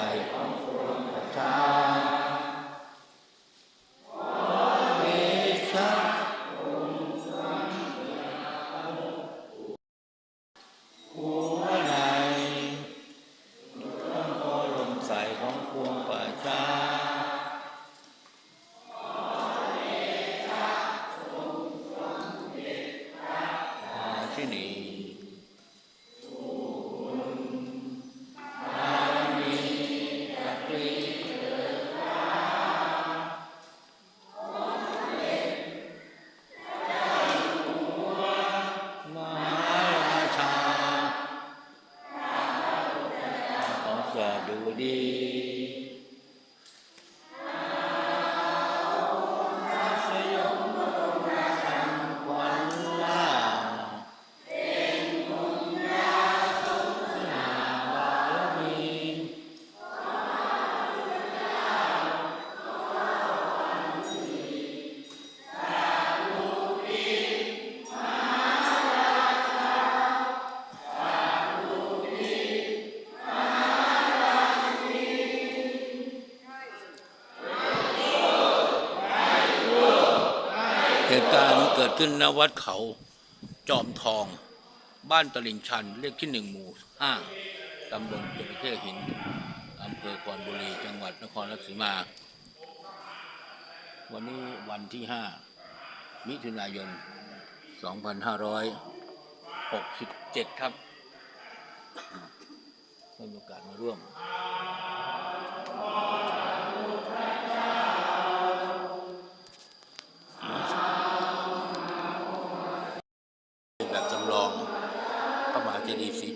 ใส่ ดุดี กิดขึ้นณวัดเขาจอมทอง บ้านตลิ่งชันเลขที่หนึ่งหมู่ห้าตำบลจระเข้หินอำเภอคอนบุรี จังหวัดนครราชสีมา วันนี้วันที่ห้ามิถุนายน 2567 ครับได้มีโอกาสมาร่วม 这ะมีสี